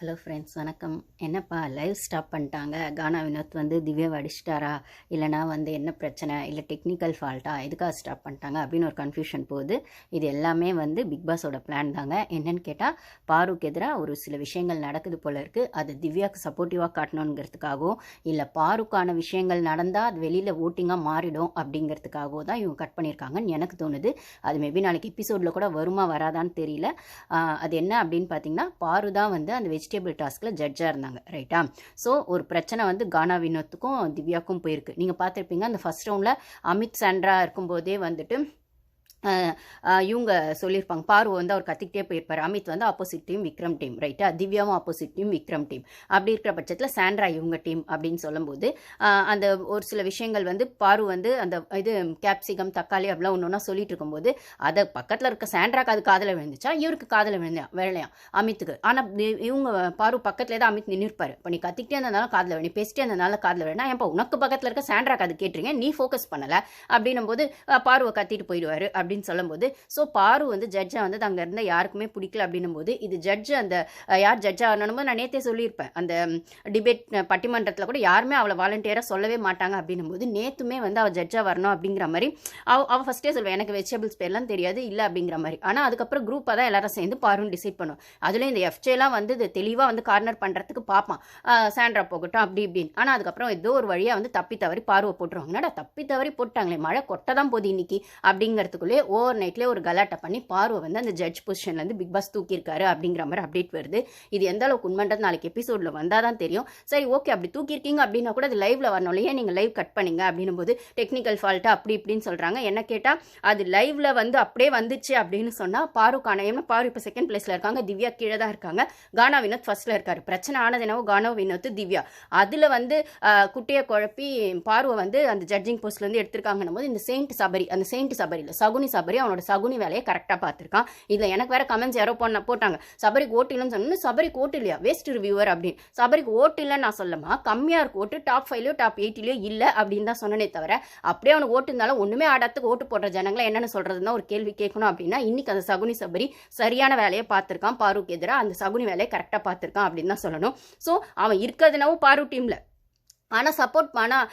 Hello friends வணக்கம். என்னப்பா live stop பண்ணிட்டாங்க. கானா வினோத் வந்து திவ்யாவை அடிச்சிட்டாரா? இல்லைனா வந்து என்ன பிரச்சனை? இல்லை டெக்னிக்கல் ஃபால்ட்டா எதுக்காக ஸ்டாப் பண்ணிட்டாங்க? அப்படின்னு ஒரு கன்ஃபியூஷன் போகுது. இது எல்லாமே வந்து பிக் பாஸோட பிளான் தாங்க. என்னன்னு கேட்டால் பாருக்கு எதிராக ஒரு சில விஷயங்கள் நடக்குது போல இருக்குது அது திவ்யாவுக்கு சப்போர்ட்டிவாக காட்டணுங்கிறதுக்காகவும் இல்லை பாருக்கான விஷயங்கள் நடந்தால் அது வெளியில் ஓட்டிங்காக மாறிடும் அப்படிங்கிறதுக்காகவோ தான் இவங்க கட் பண்ணியிருக்காங்கன்னு எனக்கு தோணுது. அது மேபி நாளைக்கு எபிசோடில் கூட வருமா வராதான்னு தெரியல. அது என்ன அப்படின்னு பார்த்தீங்கன்னா பாரு தான் வந்து அந்த வெஜிடபிள் டாஸ்கில் ஜட்ஜாக இருந்தாங்க ரைட்டா ஸோ ஒரு பிரச்சனை வந்து கானா வினோத்துக்கும் திவ்யாக்கும் போயிருக்கு. நீங்கள் பார்த்துருப்பீங்க அந்த ஃபஸ்ட் ரவுண்டில் அமித் சாண்ட்ரா இருக்கும்போதே வந்துட்டு இவங்க சொல்லியிருப்பாங்க. பாரு வந்து அவர் கத்திக்கிட்டே போயிருப்பார். அமித் வந்து ஆப்போசிட் டீம் விக்ரம் டீம் ரைட்டா திவ்யாவும் ஆப்போசிட் டீம் விக்ரம் டீம் அப்படி இருக்கிற பட்சத்தில் சாண்ட்ரா இவங்க டீம் அப்படின்னு சொல்லும்போது அந்த ஒரு சில விஷயங்கள் வந்து பாரு வந்து அந்த இது கேப்சிகம் தக்காளி அப்படிலாம் ஒன்று ஒன்றா சொல்லிட்டு இருக்கும்போது அதை பக்கத்தில் இருக்க சாண்ட்ராக்கு அது காதில் விழுந்துச்சா? இவருக்கு காதில் விழுந்தா வேலையா அமித்துக்கு. ஆனால் இவங்க பாரு பக்கத்தில் தான் அமித் நின்றுப்பார் இப்போ நீ கத்திக்கிட்டே இருந்தனால காதில் வேணும் பேசிட்டே இருந்தனால காதில் வேணா ஏன்ப்பா உனக்கு பக்கத்தில் இருக்க சாண்ட்ராக்கு அது கேட்டுருங்க நீ ஃபோக்கஸ் பண்ணலை அப்படின்னும் போது அஹ், பாருவை கத்திட்டு போயிடுவாரு. அப்படின்னு சொல்லும்போது ஸோ பாரு வந்து ஜட்ஜை வந்து அங்கே இருந்த யாருக்குமே பிடிக்கல அப்படின்னும் போது இது ஜட்ஜு அந்த யார் ஜட்ஜாக ஆகணும் நான் நேற்றே சொல்லியிருப்பேன். அந்த டிபேட் பட்டிமன்றத்தில் கூட யாருமே அவளை வாலண்டியராக சொல்லவே மாட்டாங்க அப்படின்னும் போது நேற்றுமே வந்து அவள் ஜட்ஜாக வரணும் அப்படிங்கிற மாதிரி அவ அவள் ஃபஸ்ட்டே சொல்லுவேன் எனக்கு வெஜிடபிள்ஸ் பேர்லாம் தெரியாது இல்லை அப்படிங்கிற மாதிரி. ஆனால் அதுக்கப்புறம் குரூப்பாக தான் எல்லாரும் சேர்ந்து பாருன்னு டிசைட் பண்ணும். அதுலேயும் இந்த எஃப்ஜேலாம் வந்து இது தெளிவாக வந்து கார்னர் பண்ணுறதுக்கு பார்ப்பான் சாண்ட்ரா போகட்டும் அப்படி இப்படின்னு. ஆனால் அதுக்கப்புறம் ஏதோ ஒரு வழியாக வந்து தப்பி தவறி பார்வை போட்டுருவாங்க. என்னடா தப்பி தவறி போட்டாங்களே மழை கொட்ட தான் போகுது இன்னைக்கு அப்படிங்கிறதுக்குள்ளே ஓவர் நைட்லேயே ஒரு கலாட்டை பண்ணி பார்வை வந்து அந்த ஜட்ஜ் பொசிஷன்லேருந்து பிக் பாஸ் தூக்கியிருக்காரு அப்படிங்கிற மாதிரி அப்டேட் வருது. இது எந்த அளவுக்கு உண்மைன்றது நாளைக்கு எபிசோடில் வந்தால் தான் தெரியும். சரி ஓகே அப்படி தூக்கியிருக்கீங்க அப்படின்னா கூட அது லைவ்ல வரணும் இல்லையே நீங்கள் லைவ் கட் பண்ணிங்க அப்படின்னும் போது டெக்னிக்கல் ஃபால்ட்டு அப்படி இப்படின்னு சொல்கிறாங்க என்ன கேட்டால் அது லைவ்ல வந்து அப்படியே வந்துச்சு அப்படின்னு சொன்னால் பாரு காணையம்னா பாரு இப்போ செகண்ட் பிளேஸில் இருக்காங்க திவ்யா கீழே தான் இருக்காங்க. கானா வினோத் ஃபர்ஸ்ட்ல இருக்காரு. பிரச்சனை ஆனது என்னவோ கானா வினோத் திவ்யா. அதில் வந்து குட்டியை குழப்பி பார்வை வந்து அந்த ஜட்ஜிங் போஸ்ட்லேருந்து எடுத்திருக்காங்கன்னும் போது இந்த செயின்ட் சபரி அந்த செயின்ட் சபரியில் சகுனி சகுனி சபரி அவனோட சகுனி வேலையை கரெக்டாக பார்த்துருக்கான். இதில் எனக்கு வேற கமெண்ட்ஸ் யாரோ பண்ண போட்டாங்க. சபரிக்கு ஓட்டு இல்லைன்னு சொன்னா சபரிக்கு ஓட்டு இல்லையா? வேஸ்ட் ரிவ்யூவர் அப்படின்னு. சபரிக்கு ஓட்டு இல்லைன்னு நான் சொல்லமா? கம்மியாக இருக்கு ஓட்டு டாப் ஃபைவ்லையோ டாப் எயிட்டிலையோ இல்லை அப்படின்னு தான் சொன்னனே தவிர அப்படியே அவனுக்கு ஓட்டு இருந்தாலும் ஒன்றுமே ஆடாத்துக்கு ஓட்டு போடுற ஜனங்களை என்னென்னு சொல்கிறதுனா ஒரு கேள்வி கேட்கணும் அப்படின்னா இன்னைக்கு அந்த சகுனி சபரி சரியான வேலையை பார்த்துருக்கான். பாருக்கு எதிராக அந்த சகுனி வேலையை கரெக்டாக பார்த்துருக்கான் அப்படின்னு தான் சொல்லணும். ஸோ அவன் இருக்கிறதுனாவும் பாரு டீமில் ஆனால் சப்போர்ட் ஆனால்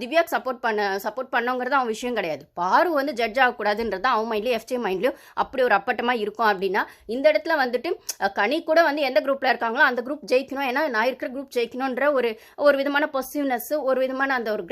திவ்யாக்கு சப்போர்ட் பண்ண சப்போர்ட் பண்ணோங்கிறது அவன் விஷயம் கிடையாது. பாரு வந்து ஜட்ஜ் ஆகக்கூடாதுன்றது அவன் மைண்ட்லேயும் எஃப்ஜே மைண்ட்லேயும் அப்படி ஒரு அப்பட்டமாக இருக்கும் அப்படின்னா இந்த இடத்துல வந்துட்டு கனி கூட வந்து எந்த குரூப்பில் இருக்காங்களோ அந்த குரூப் ஜெயிக்கணும். ஏன்னா நான் இருக்கிற குரூப் ஜெயிக்கணுன்ற ஒரு ஒரு விதமான பொசிவ்னஸ் ஒரு விதமான அந்த ஒரு